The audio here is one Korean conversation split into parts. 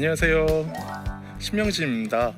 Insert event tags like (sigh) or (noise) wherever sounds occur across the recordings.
안녕하세요. 신명진입니다.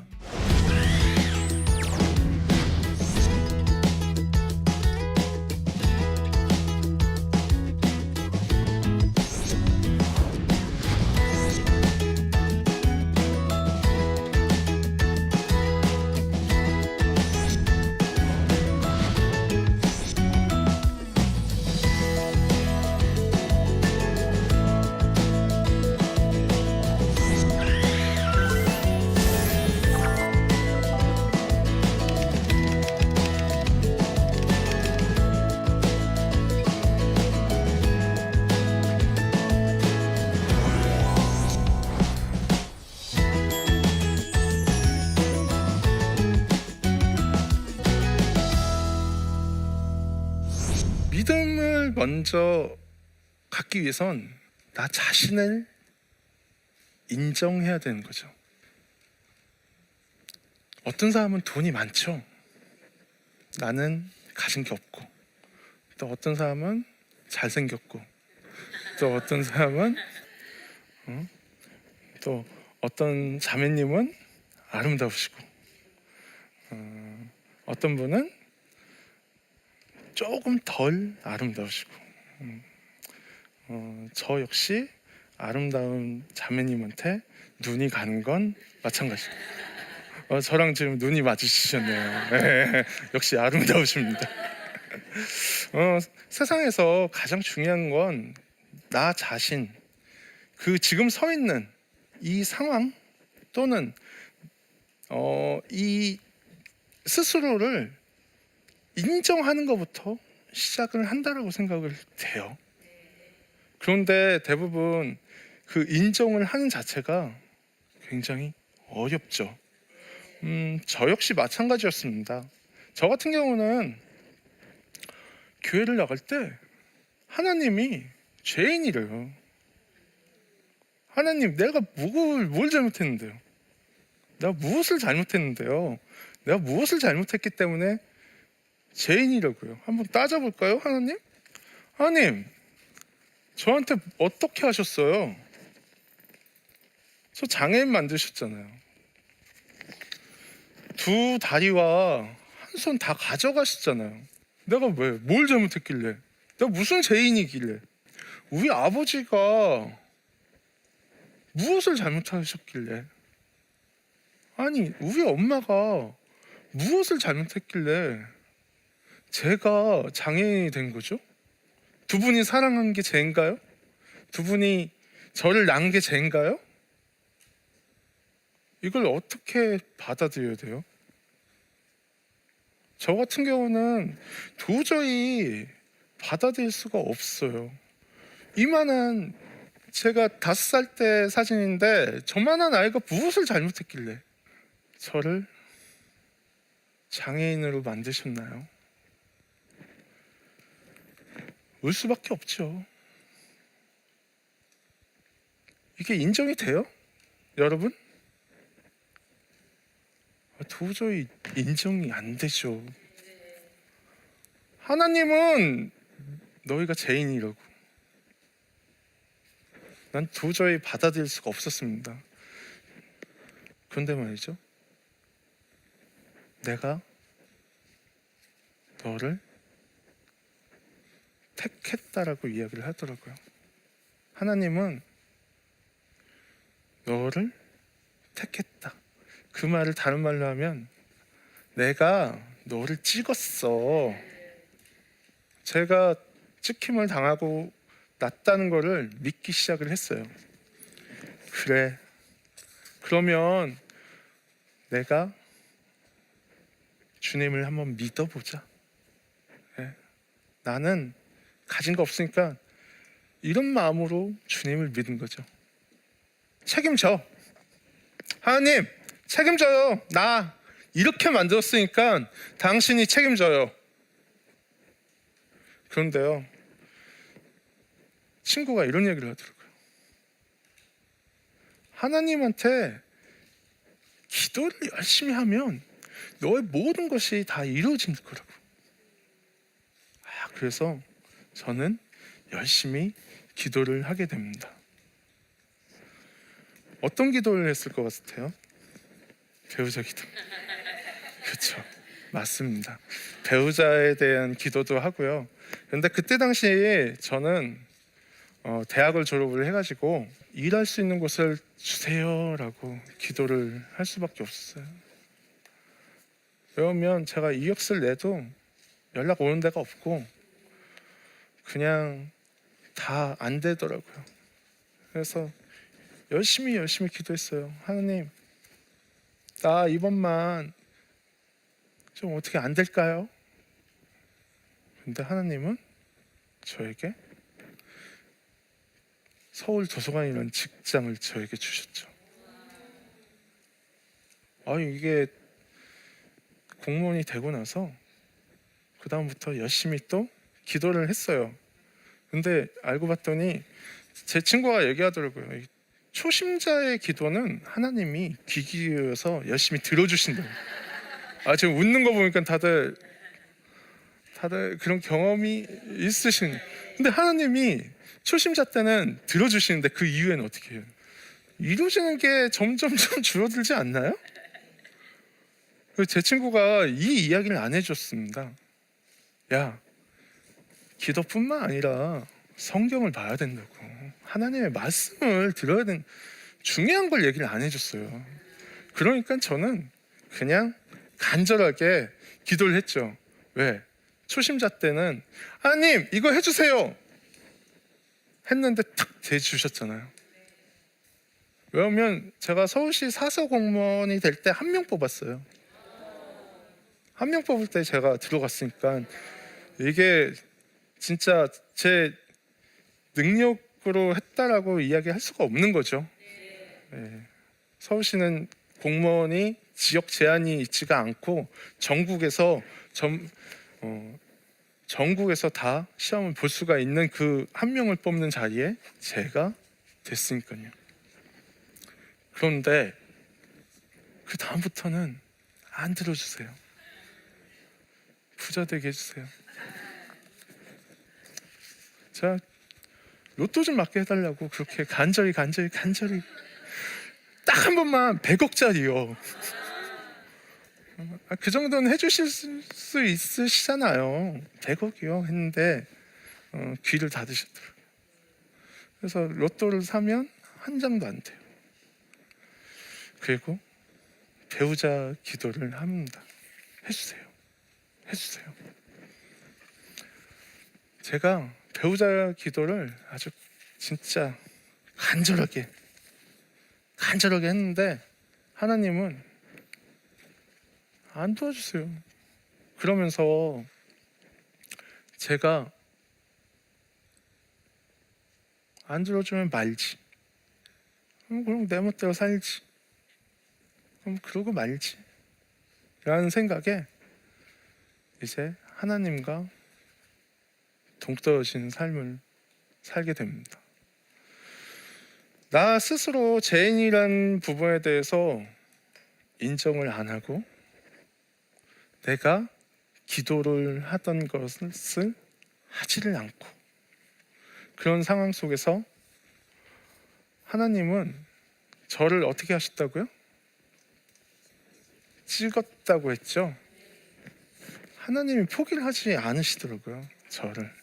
먼저 갖기 위해선 나 자신을 인정해야 되는 거죠. 어떤 사람은 돈이 많죠. 나는 가진 게 없고, 또 어떤 사람은 잘생겼고, 또 어떤 사람은 어? 또 어떤 자매님은 아름다우시고, 어, 어떤 분은 조금 덜 아름다우시고 음, 어, 저 역시 아름다운 자매님한테 눈이 가는 건 마찬가지고 어, 저랑 지금 눈이 맞으시셨네요. 네, (laughs) 역시 아름다우십니다. (laughs) 어, 세상에서 가장 중요한 건 나 자신 그 지금 서 있는 이 상황 또는 어, 이 스스로를 인정하는 것부터 시작을 한다라고 생각을 돼요. 그런데 대부분 그 인정을 하는 자체가 굉장히 어렵죠. 음, 저 역시 마찬가지였습니다. 저 같은 경우는 교회를 나갈 때 하나님이 죄인이래요. 하나님, 내가 뭘, 뭘 잘못했는데요? 내가 무엇을 잘못했는데요? 내가 무엇을 잘못했기 때문에 죄인이라고요. 한번 따져볼까요, 하나님? 하나님, 저한테 어떻게 하셨어요? 저 장애인 만드셨잖아요. 두 다리와 한 손 다 가져가셨잖아요. 내가 왜, 뭘 잘못했길래? 내가 무슨 죄인이길래? 우리 아버지가 무엇을 잘못하셨길래? 아니, 우리 엄마가 무엇을 잘못했길래 제가 장애인이 된 거죠? 두 분이 사랑한 게 죄인가요? 두 분이 저를 낳은 게 죄인가요? 이걸 어떻게 받아들여야 돼요? 저 같은 경우는 도저히 받아들일 수가 없어요. 이만한 제가 다섯 살 때 사진인데 저만한 아이가 무엇을 잘못했길래 저를 장애인으로 만드셨나요? 울 수밖에 없죠. 이게 인정이 돼요? 여러분? 아, 도저히 인정이 안 되죠. 하나님은 너희가 죄인이라고. 난 도저히 받아들일 수가 없었습니다. 그런데 말이죠. 내가 너를 택했다라고 이야기를 하더라고요. 하나님은 너를 택했다. 그 말을 다른 말로 하면 내가 너를 찍었어. 제가 찍힘을 당하고 났다는 거를 믿기 시작을 했어요. 그래. 그러면 내가 주님을 한번 믿어보자. 예. 나는 가진 거 없으니까 이런 마음으로 주님을 믿은 거죠. 책임져. 하나님, 책임져요. 나 이렇게 만들었으니까 당신이 책임져요. 그런데요. 친구가 이런 얘기를 하더라고요. 하나님한테 기도를 열심히 하면 너의 모든 것이 다 이루어진 거라고. 아, 그래서 저는 열심히 기도를 하게 됩니다. 어떤 기도를 했을 것 같아요? 배우자 기도. (laughs) 그렇죠. 맞습니다. 배우자에 대한 기도도 하고요. 근데 그때 당시에 저는 어, 대학을 졸업을 해가지고 일할 수 있는 곳을 주세요라고 기도를 할 수밖에 없었어요. 왜냐면 제가 이력서를 내도 연락 오는 데가 없고 그냥 다 안 되더라고요. 그래서 열심히 열심히 기도했어요. 하나님, 나 이번만 좀 어떻게 안 될까요? 근데 하나님은 저에게 서울 도서관이라는 직장을 저에게 주셨죠. 아 이게 공무원이 되고 나서 그 다음부터 열심히 또 기도를 했어요. 근데 알고 봤더니 제 친구가 얘기하더라고요. 이 초심자의 기도는 하나님이 귀 기울여서 열심히 들어주신다. 아 지금 웃는 거 보니까 다들 다들 그런 경험이 있으신. 근데 하나님이 초심자 때는 들어주시는데 그 이후에는 어떻게 해요? 이루어지는 게 점점점 줄어들지 않나요? 그제 친구가 이 이야기를 안 해줬습니다. 야, 기도뿐만 아니라 성경을 봐야 된다고. 하나님의 말씀을 들어야 된 중요한 걸 얘기를 안 해줬어요. 그러니까 저는 그냥 간절하게 기도를 했죠. 왜? 초심자 때는 하나님 이거 해주세요. 했는데 탁 대주셨잖아요. 왜냐면 제가 서울시 사서 공무원이 될 때 한 명 뽑았어요. 한 명 뽑을 때 제가 들어갔으니까 이게 진짜 제 능력으로 했다라고 이야기할 수가 없는 거죠. 예. 서울시는 공무원이 지역 제한이 있지가 않고 전국에서 전 어, 전국에서 다 시험을 볼 수가 있는 그 한 명을 뽑는 자리에 제가 됐으니까요. 그런데 그 다음부터는 안 들어주세요. 부자 되게 해주세요. 자 로또 좀 맞게 해달라고 그렇게 간절히 간절히 간절히 딱 한 번만 100억짜리요. 아, 그 정도는 해주실 수, 수 있으시잖아요. 100억이요 했는데 어, 귀를 닫으셨더라고요. 그래서 로또를 사면 한 장도 안 돼요. 그리고 배우자 기도를 합니다. 해주세요. 해주세요. 제가 배우자 기도를 아주 진짜 간절하게 간절하게 했는데 하나님은 안 도와주세요. 그러면서 제가 안 들어주면 말지. 음, 그럼 내 멋대로 살지. 그럼 그러고 말지. 라는 생각에 이제 하나님과 동떨어진 삶을 살게 됩니다. 나 스스로 죄인이란 부분에 대해서 인정을 안 하고 내가 기도를 하던 것을 하지를 않고 그런 상황 속에서 하나님은 저를 어떻게 하셨다고요? 찍었다고 했죠. 하나님이 포기를 하지 않으시더라고요. 저를.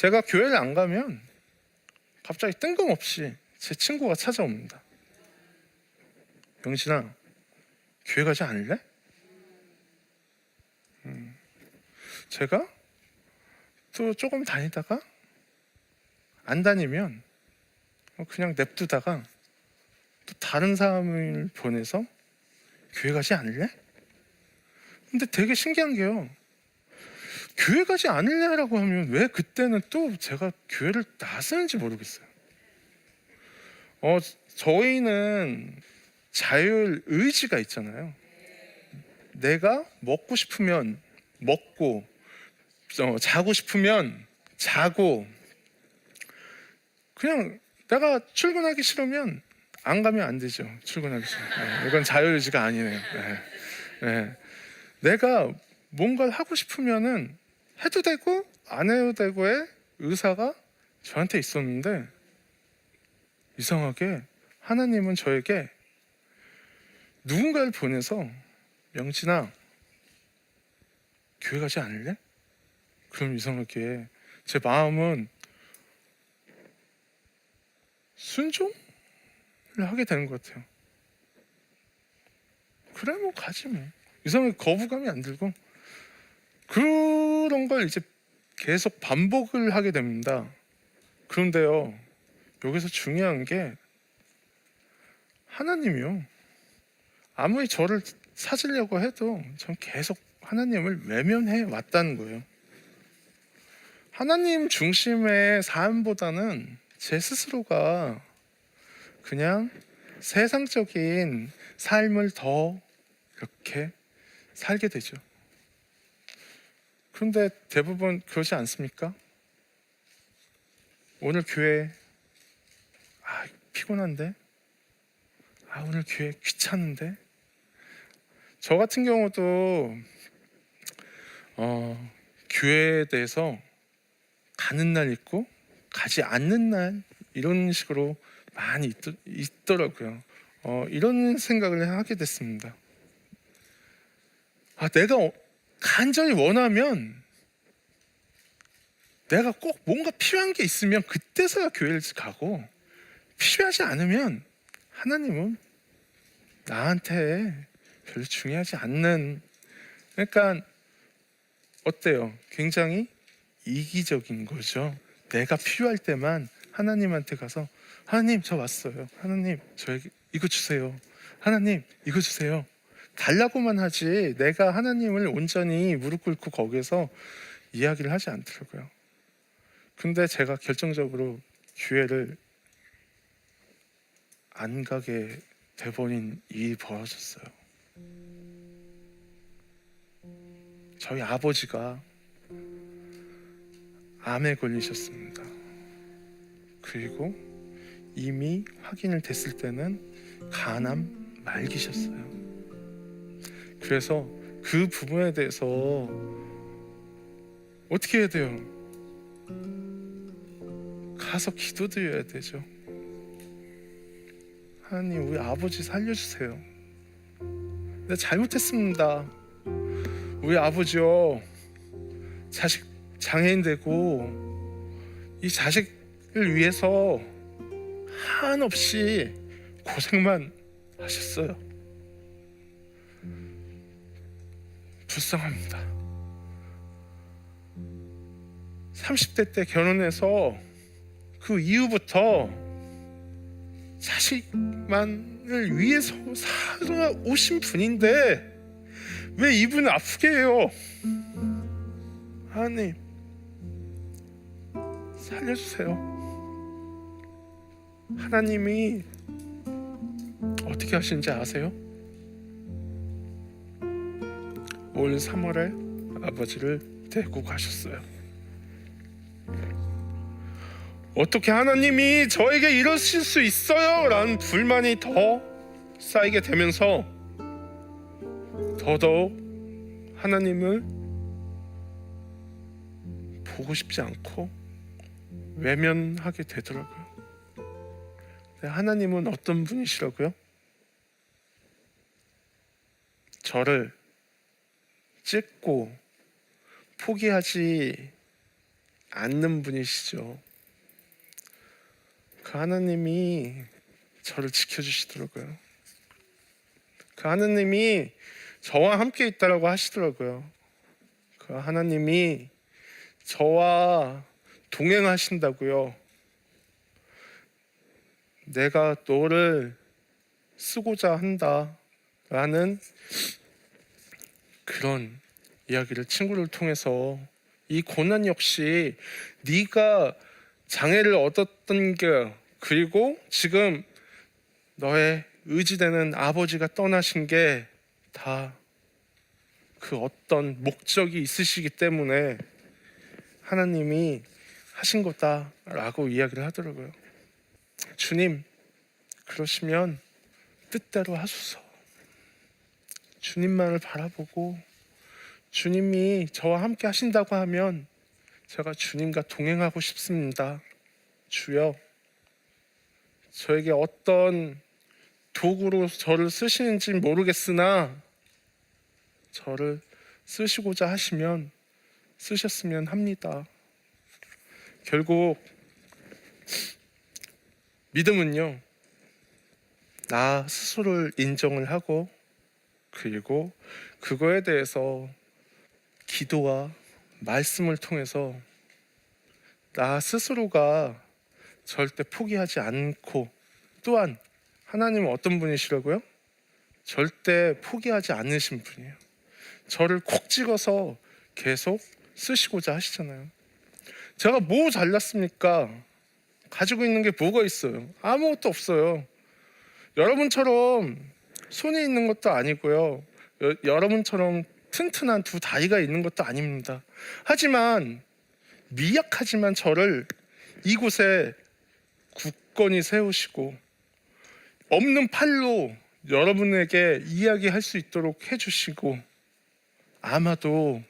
제가 교회를 안 가면 갑자기 뜬금없이 제 친구가 찾아옵니다. 영신아, 교회 가지 않을래? 음, 제가 또 조금 다니다가 안 다니면 그냥 냅두다가 또 다른 사람을 보내서 교회 가지 않을래? 근데 되게 신기한 게요. 교회 가지 않을래라고 하면 왜 그때는 또 제가 교회를 나서는지 모르겠어요. 어, 저희는 자율 의지가 있잖아요. 내가 먹고 싶으면 먹고, 어, 자고 싶으면 자고, 그냥 내가 출근하기 싫으면 안 가면 안 되죠. 출근하기 싫어. 네, 이건 자율 의지가 아니네요. 네, 네. 내가 뭔가를 하고 싶으면은 해도 되고 안 해도 되고의 의사가 저한테 있었는데 이상하게 하나님은 저에게 누군가를 보내서 명진아 교회 가지 않을래? 그럼 이상하게 제 마음은 순종을 하게 되는 것 같아요. 그래 뭐 가지 뭐 이상하게 거부감이 안 들고 그런 걸 이제 계속 반복을 하게 됩니다. 그런데요 여기서 중요한 게 하나님이요 아무리 저를 찾으려고 해도 전 계속 하나님을 외면해 왔다는 거예요. 하나님 중심의 삶보다는 제 스스로가 그냥 세상적인 삶을 더 이렇게 살게 되죠. 그런데 대부분 그러지 않습니까? 오늘 교회 아 피곤한데 아 오늘 교회 귀찮은데 저 같은 경우도 어, 교회에 대해서 가는 날 있고 가지 않는 날 이런 식으로 많이 있, 더라고요 어, 이런 생각을 하게 됐습니다. 아, 내가 어- 간절히 원하면 내가 꼭 뭔가 필요한 게 있으면 그때서야 교회를 가고 필요하지 않으면 하나님은 나한테 별로 중요하지 않는 그러니까 어때요? 굉장히 이기적인 거죠. 내가 필요할 때만 하나님한테 가서 하나님 저 왔어요. 하나님 저에게 이거 주세요. 하나님 이거 주세요. 달라고만 하지 내가 하나님을 온전히 무릎 꿇고 거기에서 이야기를 하지 않더라고요. 근데 제가 결정적으로 교회를 안 가게 돼버린 일이 벌어졌어요. 저희 아버지가 암에 걸리셨습니다. 그리고 이미 확인을 됐을 때는 간암 말기셨어요. 그래서 그 부분에 대해서 어떻게 해야 돼요? 가서 기도드려야 되죠. 하나님, 우리 아버지 살려주세요. 내가 잘못했습니다. 우리 아버지요, 자식 장애인 되고 이 자식을 위해서 한없이 고생만 하셨어요. 불쌍합니다. 30대 때 결혼해서 그 이후부터 자식만을 위해서 살아오신 분인데 왜 이분을 아프게 해요? 하나님 살려주세요. 하나님이 어떻게 하시는지 아세요? 올 3월에 아버지를 데리고 가셨어요. 어떻게 하나님이 저에게 이러실 수 있어요? 라는 불만이 더 쌓이게 되면서 더더욱 하나님을 보고 싶지 않고 외면하게 되더라고요. 근데 하나님은 어떤 분이시라고요? 저를 찍고 포기하지 않는 분이시죠. 그 하나님이 저를 지켜주시더라고요. 그 하나님이 저와 함께 있다라고 하시더라고요. 그 하나님이 저와 동행하신다고요. 내가 너를 쓰고자 한다라는 그런 이야기를 친구를 통해서 이 고난 역시 네가 장애를 얻었던 게 그리고 지금 너의 의지되는 아버지가 떠나신 게 다 그 어떤 목적이 있으시기 때문에 하나님이 하신 거다라고 이야기를 하더라고요. 주님, 그러시면 뜻대로 하소서. 주님만을 바라보고 주님이 저와 함께 하신다고 하면 제가 주님과 동행하고 싶습니다. 주여, 저에게 어떤 도구로 저를 쓰시는지 모르겠으나 저를 쓰시고자 하시면 쓰셨으면 합니다. 결국 믿음은요. 나 스스로를 인정을 하고 그리고 그거에 대해서 기도와 말씀을 통해서 나 스스로가 절대 포기하지 않고 또한 하나님은 어떤 분이시라고요? 절대 포기하지 않으신 분이에요. 저를 콕 찍어서 계속 쓰시고자 하시잖아요. 제가 뭐 잘났습니까? 가지고 있는 게 뭐가 있어요? 아무것도 없어요. 여러분처럼 손이 있는 것도 아니고요. 여, 여러분처럼 튼튼한 두 다리가 있는 것도 아닙니다. 하지만 미약하지만 저를 이곳에 굳건히 세우시고 없는 팔로 여러분에게 이야기할 수 있도록 해주시고 아마도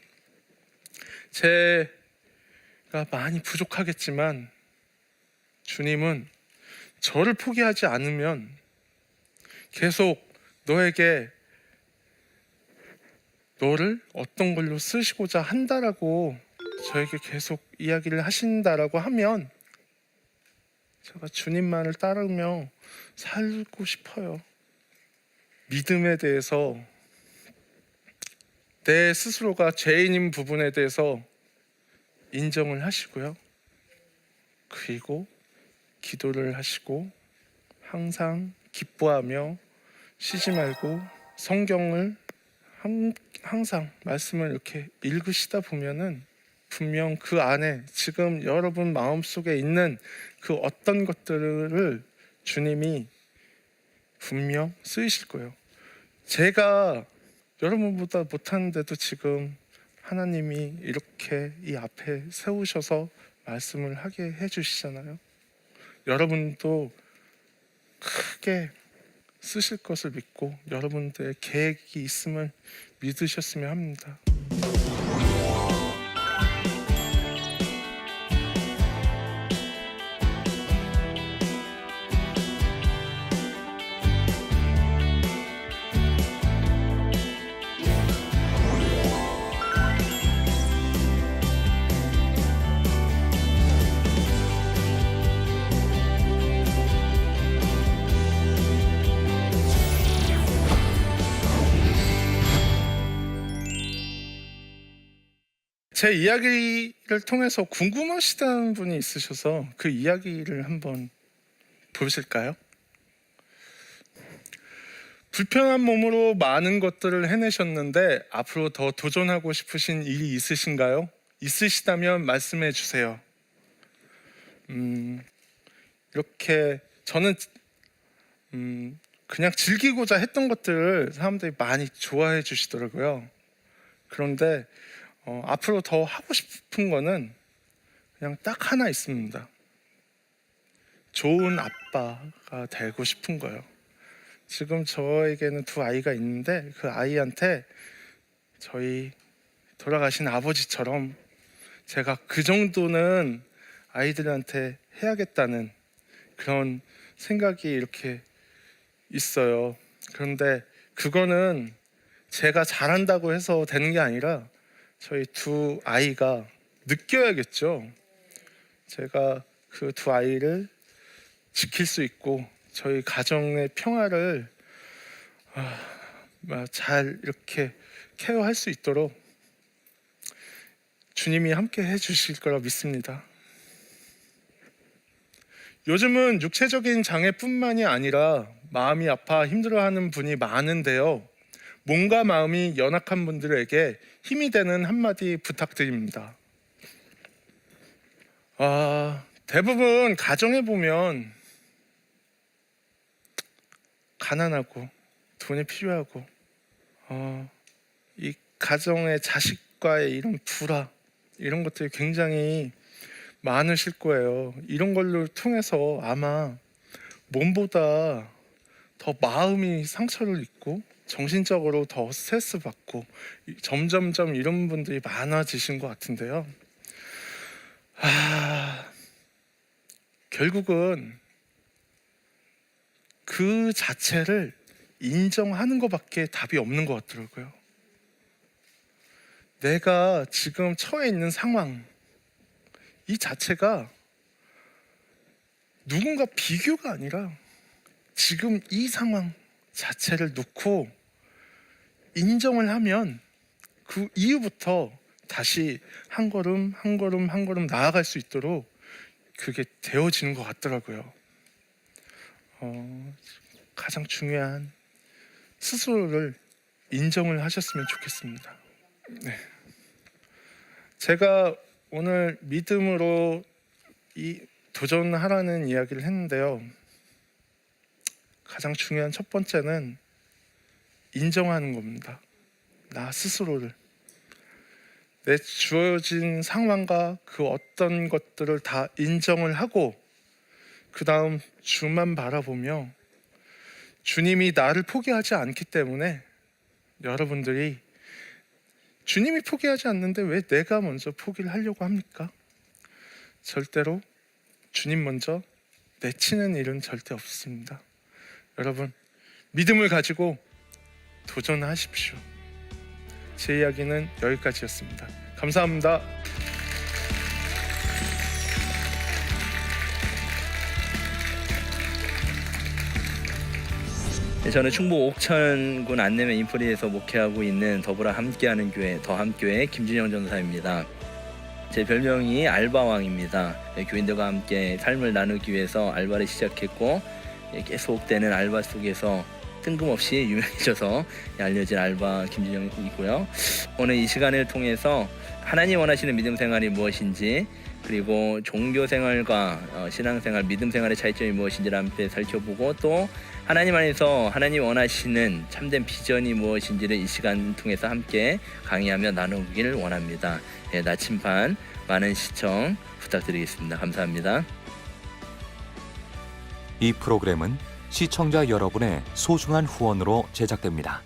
제가 많이 부족하겠지만 주님은 저를 포기하지 않으면 계속 너에게 너를 어떤 걸로 쓰시고자 한다라고 저에게 계속 이야기를 하신다라고 하면 제가 주님만을 따르며 살고 싶어요. 믿음에 대해서 내 스스로가 죄인인 부분에 대해서 인정을 하시고요. 그리고 기도를 하시고 항상 기뻐하며 쉬지 말고 성경을 함- 항상 말씀을 이렇게 읽으시다 보면은 분명 그 안에 지금 여러분 마음 속에 있는 그 어떤 것들을 주님이 분명 쓰이실 거예요. 제가 여러분보다 못하는데도 지금 하나님이 이렇게 이 앞에 세우셔서 말씀을 하게 해주시잖아요. 여러분도 크게 쓰실 것을 믿고 여러분들의 계획이 있음을 믿으셨으면 합니다. 제 이야기를 통해서 궁금하시다는 분이 있으셔서 그 이야기를 한번 보실까요? 불편한 몸으로 많은 것들을 해내셨는데 앞으로 더 도전하고 싶으신 일이 있으신가요? 있으시다면 말씀해 주세요. 음, 이렇게 저는 음, 그냥 즐기고자 했던 것들을 사람들이 많이 좋아해 주시더라고요. 그런데 어, 앞으로 더 하고 싶은 거는 그냥 딱 하나 있습니다. 좋은 아빠가 되고 싶은 거예요. 지금 저에게는 두 아이가 있는데 그 아이한테 저희 돌아가신 아버지처럼 제가 그 정도는 아이들한테 해야겠다는 그런 생각이 이렇게 있어요. 그런데 그거는 제가 잘한다고 해서 되는 게 아니라 저희 두 아이가 느껴야겠죠. 제가 그 두 아이를 지킬 수 있고 저희 가정의 평화를 아, 잘 이렇게 케어할 수 있도록 주님이 함께 해주실 거라 믿습니다. 요즘은 육체적인 장애뿐만이 아니라 마음이 아파 힘들어하는 분이 많은데요. 몸과 마음이 연약한 분들에게 힘이 되는 한마디 부탁드립니다. 아, 대부분 가정에 보면 가난하고 돈이 필요하고 어, 이 가정의 자식과의 이런 불화 이런 것들이 굉장히 많으실 거예요. 이런 걸로 통해서 아마 몸보다 더 마음이 상처를 입고 정신적으로 더 스트레스 받고 점점점 이런 분들이 많아지신 것 같은데요. 아, 결국은 그 자체를 인정하는 것밖에 답이 없는 것 같더라고요. 내가 지금 처해 있는 상황 이 자체가 누군가 비교가 아니라 지금 이 상황 자체를 놓고 인정을 하면 그 이후부터 다시 한 걸음 한 걸음 한 걸음 나아갈 수 있도록 그게 되어지는 것 같더라고요. 어, 가장 중요한 스스로를 인정을 하셨으면 좋겠습니다. 네. 제가 오늘 믿음으로 이 도전하라는 이야기를 했는데요. 가장 중요한 첫 번째는 인정하는 겁니다. 나 스스로를 내 주어진 상황과 그 어떤 것들을 다 인정을 하고 그 다음 주만 바라보며 주님이 나를 포기하지 않기 때문에 여러분들이 주님이 포기하지 않는데 왜 내가 먼저 포기를 하려고 합니까? 절대로 주님 먼저 내치는 일은 절대 없습니다. 여러분 믿음을 가지고 도전하십시오. 제 이야기는 여기까지였습니다. 감사합니다. 네, 저는 충북 옥천군 안내면 인프리에서 목회하고 있는 더불어 함께하는 교회 더함교회 김준영 전사입니다. 제 별명이 알바왕입니다. 네, 교인들과 함께 삶을 나누기 위해서 알바를 시작했고 예, 계속되는 알바 속에서 뜬금없이 유명해져서 알려진 알바 김준영이고요. 오늘 이 시간을 통해서 하나님 원하시는 믿음 생활이 무엇인지 그리고 종교 생활과 어, 신앙 생활, 믿음 생활의 차이점이 무엇인지를 함께 살펴보고 또 하나님 안에서 하나님 원하시는 참된 비전이 무엇인지를 이 시간 통해서 함께 강의하며 나누기를 원합니다. 예, 나침반 많은 시청 부탁드리겠습니다. 감사합니다. 이 프로그램은 시청자 여러분의 소중한 후원으로 제작됩니다.